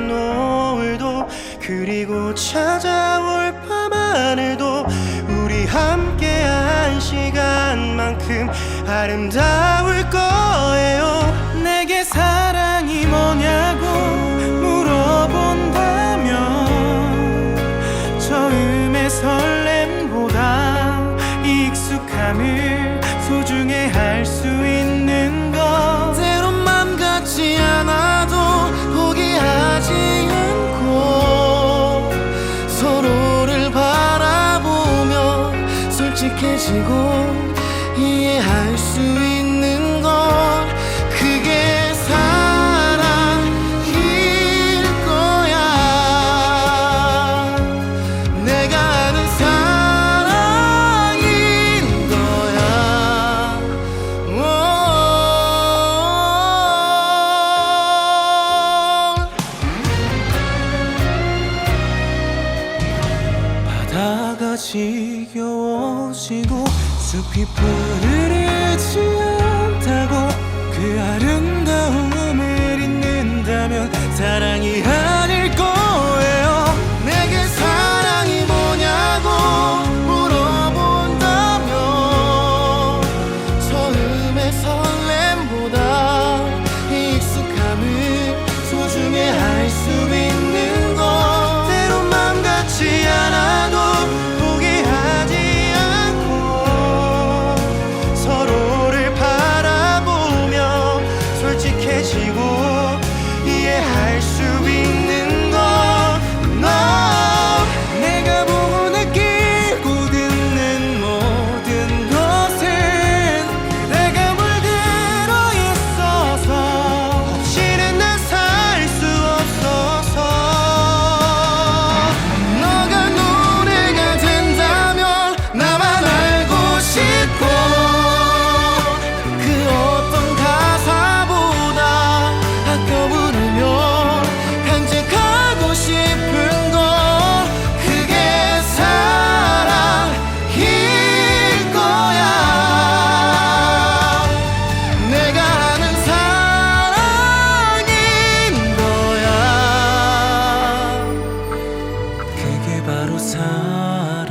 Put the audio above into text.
노을도 그리고 찾아올 밤하늘도 우리 함께한 시간만큼 아름다울 거예요. 내게 사랑이 뭐냐고 물어본다면 처음의 설렘보다 익숙함을 소중해 할 수 있는 솔직해지고 이해할 수 있는 것 그게 사랑일 거야 내가 아는 사랑인 거야 오. 바다가 지겨워지고 숲이 푸르르 지 거야 그게 바로 사랑